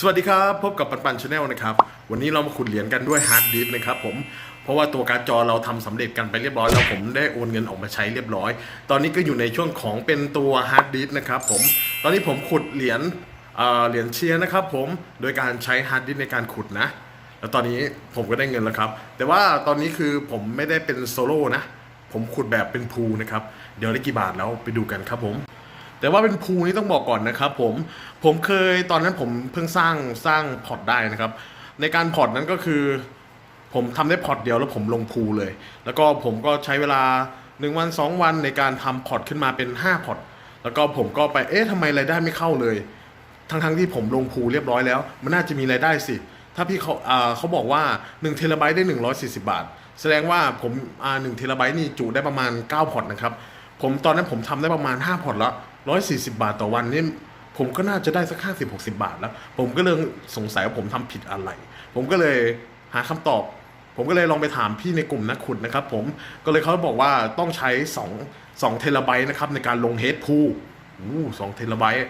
สวัสดีครับ พบกับปันปันชาแนลนะครับ วันนี้เรามาขุดเหรียญกันด้วยฮาร์ดดิสก์นะครับผมเพราะว่าตัวการ์ดจอเราทำสำเร็จกันไปเรียบร้อยแล้วผมได้โอนเงินออกมาใช้เรียบร้อย ตอนนี้ก็อยู่ในช่วงของเป็นตัวฮาร์ดดิสก์นะครับผมตอนนี้ผมขุดเหรียญเหรียญเชียร์นะครับผมโดยการใช้ฮาร์ดดิสก์ในการขุดนะ แล้วตอนนี้ผมก็ได้เงินแล้วครับ แต่ว่าตอนนี้คือผมไม่ได้เป็นโซโล่นะ ผมขุดแบบเป็นพูนะครับเดี๋ยวได้กี่บาทแล้วไปดูกันครับผม แต่ว่าเป็นพูนี่ต้องบอกก่อนนะครับผมผมเคยตอนนั้นผมเพิ่งสร้างสร้างพอร์ตได้นะครับ ในการพอร์ตนั้นก็คือ ผมทำได้พอร์ตเดียวแล้วผมลงพูเลย แล้วก็ผมก็ใช้เวลา1วัน2 วันในการทำพอร์ตขึ้นมาเป็น 5 พอร์ตแล้วก็ผมก็ไปเอ๊ะทำไมรายได้ไม่เข้าเลย ทั้งทั้งๆที่ผมลงพูเรียบร้อยแล้ว มันน่าจะมีรายได้สิ ถ้าพี่เขาเขาบอกว่า1เทราไบต์ได้ 140 บาท แสดงว่าผมอ่า1เทราไบต์นี่จุได้ประมาณ 9 พอร์ตนะครับผมตอนนั้นผมทำได้ประมาณ 5 พอร์ตละ140บาทต่อวันนี่ผมก็น่าจะได้สัก50 60บหกสิบาทแล้ว ผมก็เลยสงสัยว่าผมทำผิดอะไร ผมก็เลยหาคำตอบ ผมก็เลยลองไปถามพี่ในกลุ่มนักขุดนะครับผมก็เลยเขาบอกว่าต้องใช้2 2เทราไบต์นะครับในการลงเฮดพูอู้สองเทราไบต์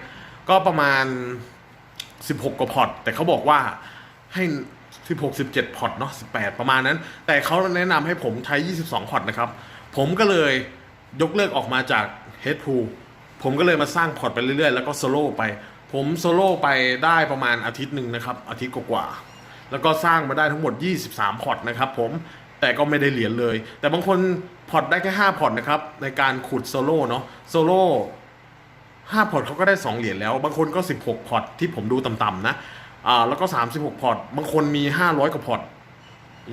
ก็ประมาณ 16กว่าพอตแต่เขาบอกว่าให้ 16 17พอตเนาะ18 ประมาณนั้น แต่เขาแนะนำให้ผมใช้ 22พอร์ตนะครับ ผมก็เลยยกเลิกออกมาจาก h e a d p o o ผมก็เลยมาสร้างพอร์ตไปเรื่อยๆ แล้วก็โซโล่ไป ผมโซโล่ไปได้ประมาณอาทิตย์หนึ่งนะครับ อาทิตย์กว่าๆแล้วก็สร้างมาได้ทั้งหมด 23 พอร์ตนะครับผมแต่ก็ไม่ได้เหรียญเลย แต่บางคนพอร์ตได้แค่ 5 พอร์ตนะครับ ในการขุดโซโล่เนาะโซโล่ห้าพอร์ตเขาก็ได้ 2 เหรียญแล้ว บางคนก็ 16 พอร์ตที่ผมดูต่ำๆนะอ่าแล้วก็ 36 พอร์ตบางคนมี 500กว่าพอร์ต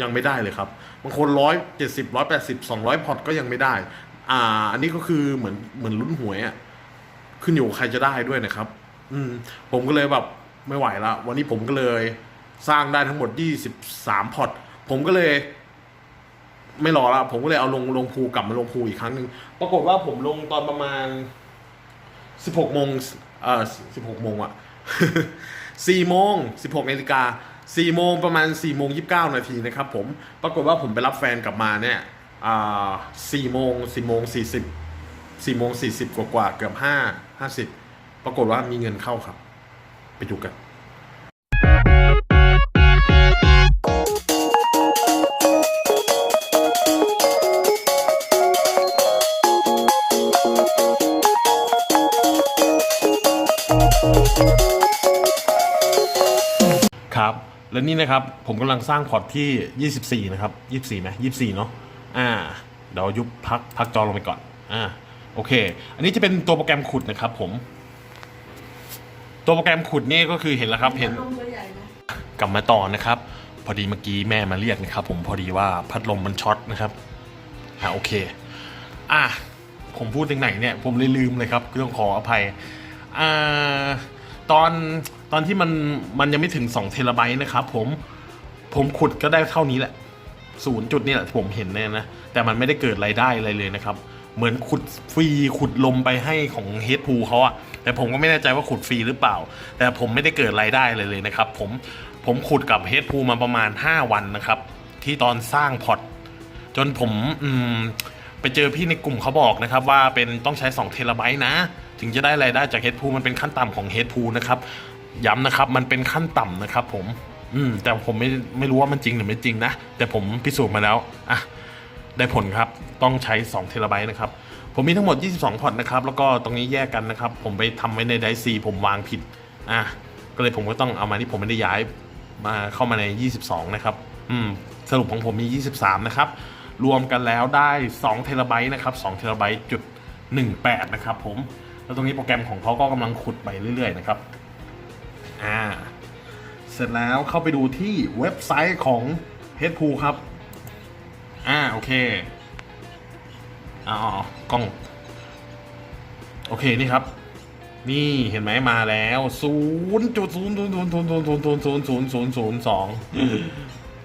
ยังไม่ได้เลยครับ บางคน170 180 200พอร์ตก็ยังไม่ได้ อ่า อันนี้ก็คือเหมือนเหมือนลุ้นหวยอะ่ะ ขึ้นอยู่ใครจะได้ด้วยนะครับ อืม ผมก็เลยแบบไม่ไหวละวันนี้ผมก็เลยสร้างได้ทั้งหมด23พอตผมก็เลย ไม่รอละผมก็เลยเอาลงลงภูกลับมาลงภูอีกครั้งหนึ่งปรากฏว่าผมลงตอนประมาณสิบหกโมงเอ่อสิบหกโมงอะสี่โมงสิบหกนาฬิกาสี่โมงประมาณสี่โมงยี่สิบเก้านาทีนะครับผมปรากฏว่าผมไปรับแฟนกลับมาเนี่ยอ่าสี่โมงสี่โมงสี่สิบสี่โมงสี่สิบกว่ากว่าเกือบห้า ห้าสิบปรากฏว่ามีเงินเข้าครับ ไปดูกันครับและนี่นะครับ ผมกำลังสร้างพอร์ตที่ 24 นะครับ 24ไหม24 เนาะอ่า เดี๋ยวยุบพักพักจอลงไปก่อน อ่า โอเค อันนี้จะเป็นตัวโปรแกรมขุดนะครับผม ตัวโปรแกรมขุดนี่ก็คือเห็นแล้วครับ เห็น กลับมาต่อนะครับ พอดีเมื่อกี้แม่มาเรียกนะครับ ผมพอดีว่าพัดลมมันช็อตนะครับอ่าโอเค อะผมพูดถึงไหนเนี่ยผมเลยลืมเลยครับต้องขออภัยอ่าตอนตอนที่มันมันยังไม่ถึง2เทราไบต์นะครับผมผมขุดก็ได้เท่านี้แหละศูนย์จุดนี่แหละผมเห็นเนี่ยนะ แต่มันไม่ได้เกิดรายได้อะไรเลยนะครับ เหมือนขุดฟรีขุดลมไปให้ของเฮดพูเขาอะแต่ผมก็ไม่แน่ใจว่าขุดฟรีหรือเปล่า แต่ผมไม่ได้เกิดรายได้เลยเลยนะครับ ผมผมขุดกับเฮดพูมาประมาณ 5 วันนะครับ ที่ตอนสร้างพอร์ตจนผมอืมไปเจอพี่ในกลุ่มเขาบอกนะครับว่าเป็นต้องใช้2เทราไบต์นะ ถึงจะได้รายได้จากเฮดพูมันเป็นขั้นต่ำของเฮดพูนะครับย้ำนะครับมันเป็นขั้นต่ำนะครับ ผม อืมแต่ผมไม่ไม่รู้ว่ามันจริงหรือไม่จริงนะแต่ผมพิสูจน์มาแล้วอะ ได้ผลครับ ต้องใช้2เทราไบต์นะครับ ผมมีทั้งหมด 22 พอร์ตนะครับ แล้วก็ตรงนี้แยกกันนะครับ ผมไปทำไว้ในไดซีผมวางผิด อะ ก็เลยผมก็ต้องเอามาที่ผมไม่ได้ย้ายมาเข้ามาใน 22 นะครับ อืม สรุปของผมมี 23 นะครับ รวมกันแล้วได้2เทราไบต์นะครับ2เทราไบต์จุด18 นะครับผม แล้วตรงนี้โปรแกรมของเขาก็กำลังขุดไปเรื่อย ๆ นะครับ อ่า เสร็จแล้วเข้าไปดูที่เว็บไซต์ของ h e a d p o o ครับ อ่าโอเคอ๋อกล้อง โอเคนี่ครับ นี่เห็นไหมมาแล้วศูนย์จุดศูนย์ศูนย์ศูนย์ศูนย์ศูนย์ศูนย์ศูนย์ศูนย์ศูนย์ศูนย์ศูนย์สอง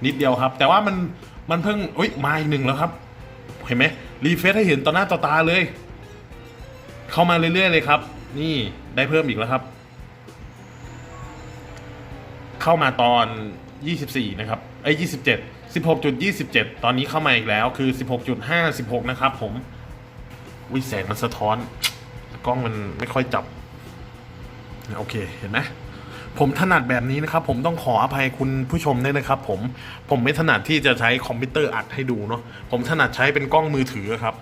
นิดเดียวครับ แต่ว่ามันมันเพิ่งเอ้ยมาอีกหนึ่งแล้วครับ เห็นไหมรีเฟซให้เห็นต่อหน้าต่อตาเลย เข้ามาเรื่อยๆเลยครับ นี่ได้เพิ่มอีกแล้วครับ เข้ามาตอน 24 นะครับเอ้ย27 16.27 ตอนนี้เข้ามาอีกแล้วคือ 16.56 นะครับผมวิแสงมันสะท้อน กล้องมันไม่ค่อยจับ โอเคเห็นไหมผมถนัดแบบนี้นะครับ ผมต้องขออภัยคุณผู้ชมด้วยนะครับ ผมผมไม่ถนัดที่จะใช้คอมพิวเตอร์อัดให้ดูเนาะผมถนัดใช้เป็นกล้องมือถือครับ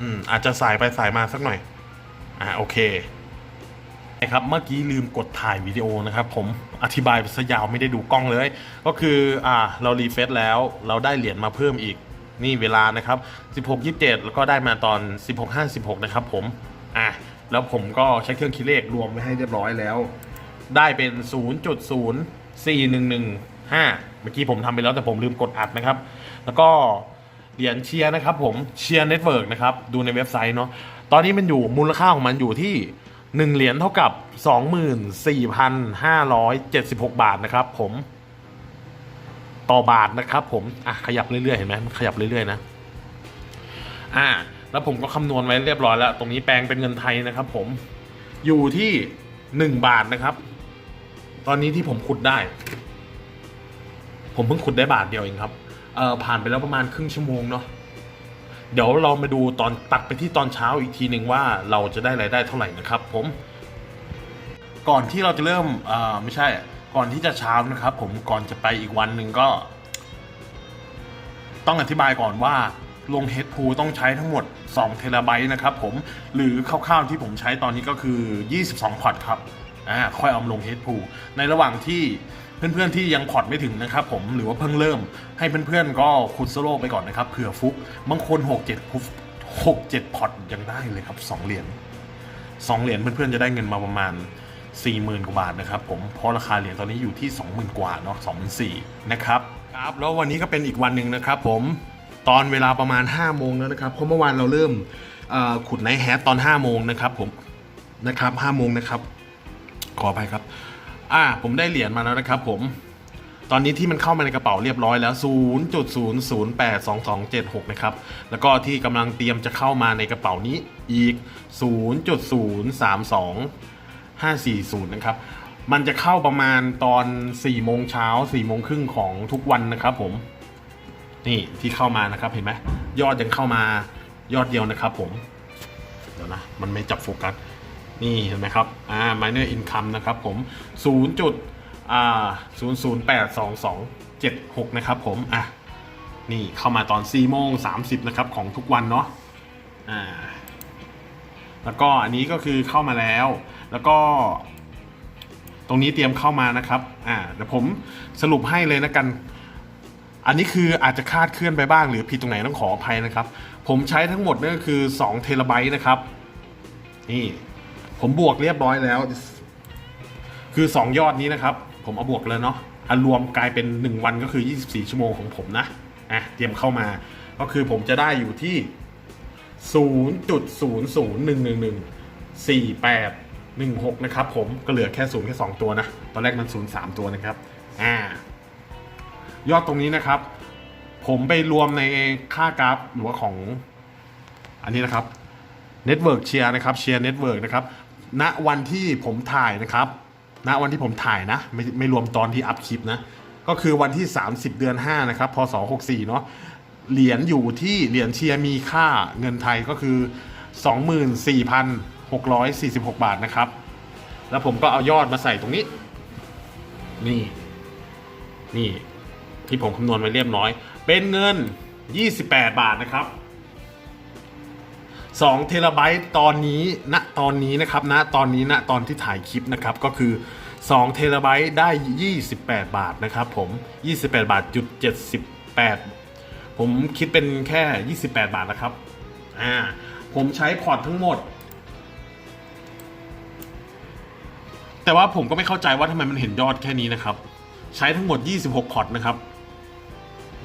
อืมอาจจะสายไปสายมาสักหน่อย อ่าโอเคนะครับเมื่อกี้ลืมกดถ่ายวิดีโอนะครับ ผม อธิบายไปซะยาวไม่ได้ดูกล้องเลย ก็คืออ่าเรารีเฟซแล้วเราได้เหรียญมาเพิ่มอีกนี่เวลานะครับ 16 27 แล้วก็ได้มาตอน 16 56 นะครับผมอะแล้วผมก็ใช้เครื่องคิดเลขรวมไว้ให้เรียบร้อยแล้ว ได้เป็น 0.04115 เมื่อกี้ผมทำไปแล้วแต่ผมลืมกดอัดนะครับ แล้วก็เหรียญเชียร์นะครับผมเชียร์เน็ตเวิร์กนะครับ ดูในเว็บไซต์เนาะตอนนี้มันอยู่มูลค่าของมันอยู่ที่ 1 เหรียญเท่ากับ 24,576 บาทนะครับผมต่อบาทนะครับผมอะขยับเรื่อยๆเห็นไหมมันขยับเรื่อยๆนะอ่าแล้วผมก็คำนวณไว้เรียบร้อยแล้ว ตรงนี้แปลงเป็นเงินไทยนะครับผมอยู่ที่หนึ่งบาทนะครับ ตอนนี้ที่ผมขุดได้ ผมเพิ่งขุดได้บาทเดียวเองครับเอ่อผ่านไปแล้วประมาณครึ่งชั่วโมงเนาะ เดี๋ยวเรามาดูตอนตัดไปที่ตอนเช้าอีกทีหนึ่งว่าเราจะได้รายได้เท่าไหร่นะครับ ผม ก่อนที่เราจะเริ่มอ่อไม่ใช่ ก่อนที่จะเช้านะครับ ผมก่อนจะไปอีกวันหนึ่งก็ ต้องอธิบายก่อนว่าลงเฮดพูต้องใช้ทั้งหมด 2 เทราไบต์นะครับผมหรือคร่าวๆที่ผมใช้ตอนนี้ก็คือ 22 พอร์ตครับอ่าค่อยเอามาลงเฮดพูในระหว่างที่ เพื่อนๆที่ยังพอร์ตไม่ถึงนะครับผมหรือว่าเพิ่งเริ่ม ให้เพื่อนๆก็ขุดโซโล่ไปก่อนนะครับเผื่อฟุกบางคน 6 7พุก6 7พอร์ตยังได้เลยครับ 2 เหรียญ2เหรียญเพื่อนๆจะได้เงินมาประมาณ 40,000 กว่าบาทนะครับผมเพราะราคาเหรียญตอนนี้อยู่ที่ 20,000 กว่าเนาะ24,000นะครับครับแล้ววันนี้ก็เป็นอีกวันหนึ่งนะครับผมตอนเวลาประมาณ 5 โมงแล้วนะครับเพราะเมื่อวานเราเริ่มขุดไนท์แฮทตอน 5 โมงนะครับผมนะครับ5โมงนะครับขออภัยครับ อ่า ผมได้เหรียญมาแล้วนะครับผม ตอนนี้ที่มันเข้ามาในกระเป๋าเรียบร้อยแล้ว 0.0082276 นะครับ แล้วก็ที่กำลังเตรียมจะเข้ามาในกระเป๋านี้อีก 0.032540 นะครับ มันจะเข้าประมาณตอน 4 โมงเช้า 4 โมงครึ่งของทุกวันนะครับผม นี่ที่เข้ามานะครับเห็นไหมยอดยังเข้ามายอดเดียวนะครับผม เดี๋ยวนะ มันไม่จับโฟกัส นี่เห็นไหมครับอ่า minor income นะครับผม 0. จุดอ่า008226 นะครับผม อะ นี่เข้ามาตอน4โมง30 นะครับ ของทุกวันเนาะอ่าแล้วก็อันนี้ก็คือเข้ามาแล้ว แล้วก็ตรงนี้เตรียมเข้ามานะครับ อ่าเดี๋ยวผมสรุปให้เลยนะกัน อันนี้คืออาจจะคาดเคลื่อนไปบ้างหรือผิดตรงไหนต้องขออภัยนะครับ ผมใช้ทั้งหมดนั่ก็คือ2เทราไบต์นะครับ นี่ ผมบวกเรียบร้อยแล้ว คือ 2 ยอดนี้นะครับ ผมเอาบวกเลยเนาะอันรวมกลายเป็น 1 วันก็คือ 24 ชั่วโมงของผมนะอะเตรียมเข้ามาก็คือผมจะได้อยู่ที่ 0.001114816 นะครับผมก็เหลือแค่ 0 แค่ 2 ตัวนะ ตอนแรกมัน 0 3 ตัวนะครับอ่ายอดตรงนี้นะครับ ผมไปรวมในค่ากราฟหรือว่าของ อันนี้นะครับ Network เชียร์นะครับเชียร์เน็ตเวิร์กนะครับ ณวันที่ผมถ่ายนะครับ ณวันที่ผมถ่ายนะ ไม่ไม่รวมตอนที่อัพคลิปนะ ก็คือวันที่ 30 เดือน 5 นะครับ พศ 64 เนาะเหรียญอยู่ที่เหรียญเชียร์มีค่าเงินไทยก็คือ 24,646 บาทนะครับ แล้วผมก็เอายอดมาใส่ตรงนี้ นี่ นี่ ที่ผมคำนวณไว้เรียบร้อย เป็นเงิน 28 บาทนะครับ 2เทราไบต์ตอนนี้ณตอนนี้นะครับณตอนนี้ณตอนที่ถ่ายคลิปนะครับก็คือ2เทราไบต์ได้ 28 บาทนะครับผม 28 บาทจุด78 ผมคิดเป็นแค่ 28 บาทนะครับอ่าผมใช้พอร์ตทั้งหมด แต่ว่าผมก็ไม่เข้าใจว่าทำไมมันเห็นยอดแค่นี้นะครับ ใช้ทั้งหมด 26 พอร์ตนะครับ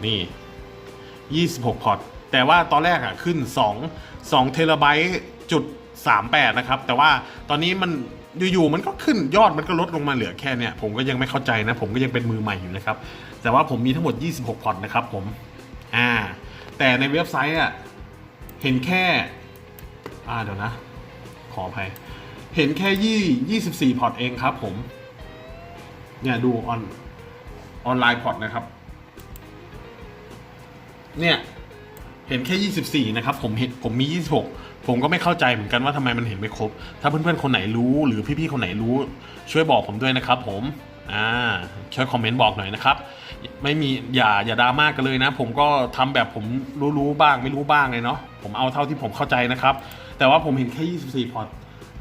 นี่ 26 พอร์ตแต่ว่าตอนแรกอะขึ้น 2 2เทราไบต์จุด38 นะครับ แต่ว่าตอนนี้มันอยู่ๆมันก็ขึ้นยอดมันก็ลดลงมาเหลือแค่เนี้ยผมก็ยังไม่เข้าใจนะ ผมก็ยังเป็นมือใหม่อยู่นะครับ แต่ว่าผมมีทั้งหมด 26 พอร์ตนะครับผมอ่าแต่ในเว็บไซต์อะเห็นแค่อ่าเดี๋ยวนะ ขออภัย เห็นแค่ยี่24พอร์ตเองครับผมเนี่ยดูออนออนไลน์พอร์ตนะครับ เนี่ย เห็นแค่ 24 นะครับ ผมเห็นผมมี 26 ผมก็ไม่เข้าใจเหมือนกันว่าทำไมมันเห็นไม่ครบ ถ้าเพื่อนๆ คนไหนรู้หรือพี่ๆ คนไหนรู้ ช่วยบอกผมด้วยนะครับผม อ่า ช่วยคอมเมนต์บอกหน่อยนะครับ ไม่มี อย่า อย่าดราม่ากกันเลยนะ ผมก็ทำแบบผมรู้ๆ บ้าง ไม่รู้บ้างเลยเนาะ ผมเอาเท่าที่ผมเข้าใจนะครับ แต่ว่าผมเห็นแค่ 24 พอร์ต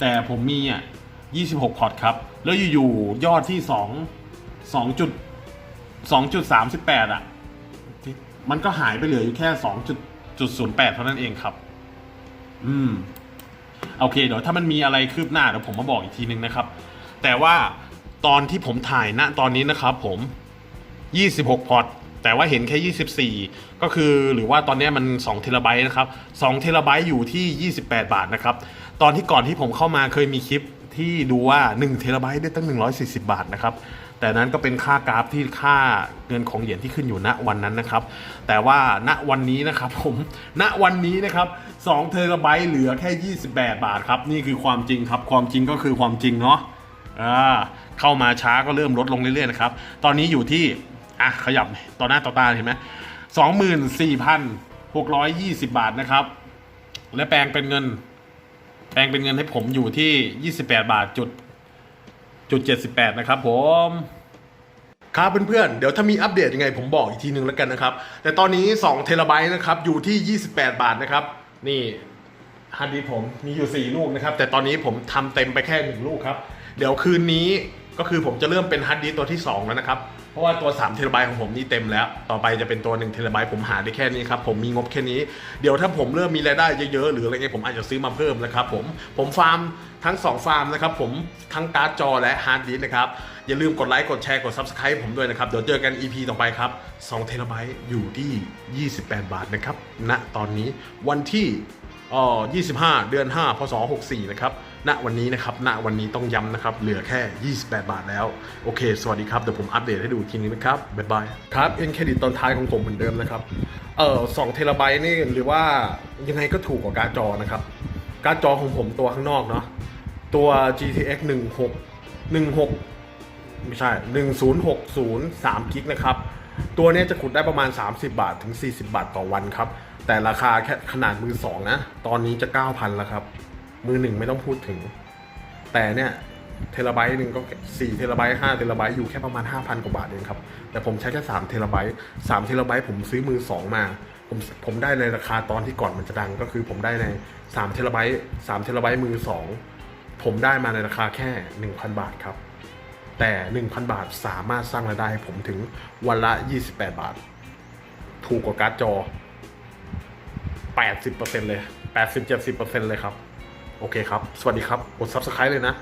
แต่ผมมีอะ 26 พอร์ตครับ แล้วอยู่ๆ ยอดที่ 2 2จุด2.38 อะ มันก็หายไปเหลืออยู่แค่ 2.08 เท่านั้นเองครับ อืม โอเค เดี๋ยวถ้ามันมีอะไรคืบหน้าเดี๋ยวผมมาบอกอีกทีนึงนะครับ แต่ว่าตอนที่ผมถ่ายณตอนนี้นะครับผม 26 พอร์ตแต่ว่าเห็นแค่ 24 ก็คือหรือว่าตอนนี้มัน2เทราไบต์นะครับ2เทราไบต์อยู่ที่ 28 บาทนะครับ ตอนที่ก่อนที่ผมเข้ามาเคยมีคลิปที่ดูว่า1เทราไบต์ได้ตั้ง 140 บาทนะครับ แต่นั้นก็เป็นค่ากราฟที่ค่าเงินของเหรียญที่ขึ้นอยู่ณวันนั้นนะครับ แต่ว่าณวันนี้นะครับผมณวันนี้นะครับ2เทราไบต์เหลือแค่ 28 บาทครับ นี่คือความจริงครับ ความจริงก็คือความจริงเนาะเข้ามาช้าก็เริ่มลดลงเรื่อยๆนะครับ ตอนนี้อยู่ที่ อะ ขยับต่อหน้าต่อตาเห็นไหมสองหมื่นสี่พันหกร้อยยี่สิบาทนะครับ และแปลงเป็นเงิน แปลงเป็นเงินให้ผมอยู่ที่ยี่สิบแปดบาทจุด จุดเจ็ดสิบแปดนะครับผมครับเพื่อนๆ เดี๋ยวถ้ามีอัปเดตยังไงผมบอกอีกทีหนึ่งแล้วกันนะครับ แต่ตอนนี้2เทราไบต์นะครับอยู่ที่ 28 บาทนะครับ นี่ฮาร์ดดิสผมมีอยู่ 4 ลูกนะครับ แต่ตอนนี้ผมทำเต็มไปแค่ 1 ลูกครับ เดี๋ยวคืนนี้ก็คือผมจะเริ่มเป็นฮาร์ดดิสตัวที่ 2 แล้วนะครับ ราะว่าตัว3เทราไบต์ของผมนี่เต็มแล้ว ต่อไปจะเป็นตัว1เทราไบต์ผมหาได้แค่นี้ครับ ผมมีงบแค่นี้ เดี๋ยวถ้าผมเริ่มมีรายได้เยอะๆ หรืออะไรเงี้ยผมอาจจะซื้อมาเพิ่มนะครับ ผม ผมฟาร์มทั้ง 2 ฟาร์มนะครับ ผมทั้งการ์ดจอและฮาร์ดดิสก์นะครับ อย่าลืมกดไลค์ กดแชร์ กด Subscribe ผมด้วยนะครับ เดี๋ยวเจอกัน EP ต่อไปครับ2เทราไบต์อยู่ที่ 28 บาทนะครับ ณ ตอนนี้วันที่อ๋อ25 เดือน 5 พศ 64 นะครับ ณวันนี้นะครับณวันนี้ต้องย้ำนะครับ เหลือแค่ 28 บาทแล้ว โอเค สวัสดีครับ เดี๋ยวผมอัปเดตให้ดูทีนึงนะครับ บ๊ายบาย ครับเอ็นเครดิตตอนท้ายของผมเหมือนเดิมนะครับ เอ่อ2เทราไบต์นี่หรือว่ายังไงก็ถูกกว่าการ์ดจอนะครับ การ์ดจอของผมตัวข้างนอกเนาะ ตัว GTX 16 16 ไม่ใช่ 1060 3กิกนะครับ ตัวนี้จะขุดได้ประมาณ 30 บาทถึง 40 บาทต่อวันครับ แต่ราคาแค่ขนาดมือ2นะ ตอนนี้จะ 9,000แล้วครับ มือ1ไม่ต้องพูดถึง แต่เนี่ยเทราไบต์หนึ่งก็4เทราไบต์5เทราไบต์อยู่แค่ประมาณ5,000กว่าบาทเองครับ แต่ผมใช้แค่3เทราไบต์3เทราไบต์ผมซื้อมือ2มา ผมผมได้ในราคาตอนที่ก่อนมันจะดังก็คือผมได้ใน3เทราไบต์3เทราไบต์มือ2ผมได้มาในราคาแค่1,000บาทครับ แต่ 1,000 บาทสามารถสร้างรายได้ให้ผมถึงวันละ 28 บาท ถูกกว่าการ์ดจอ 80%เลย 80-70%เลยครับ โอเคครับ สวัสดีครับ กด Subscribe เลยนะ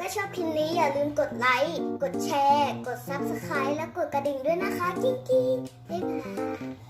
ก็ชอบคลิปนี้อย่าลืมกดไลค์ กดแชร์ กด Subscribe และกดกระดิ่งด้วยนะคะ กิ๊กกิ๊กบ๊ายบาย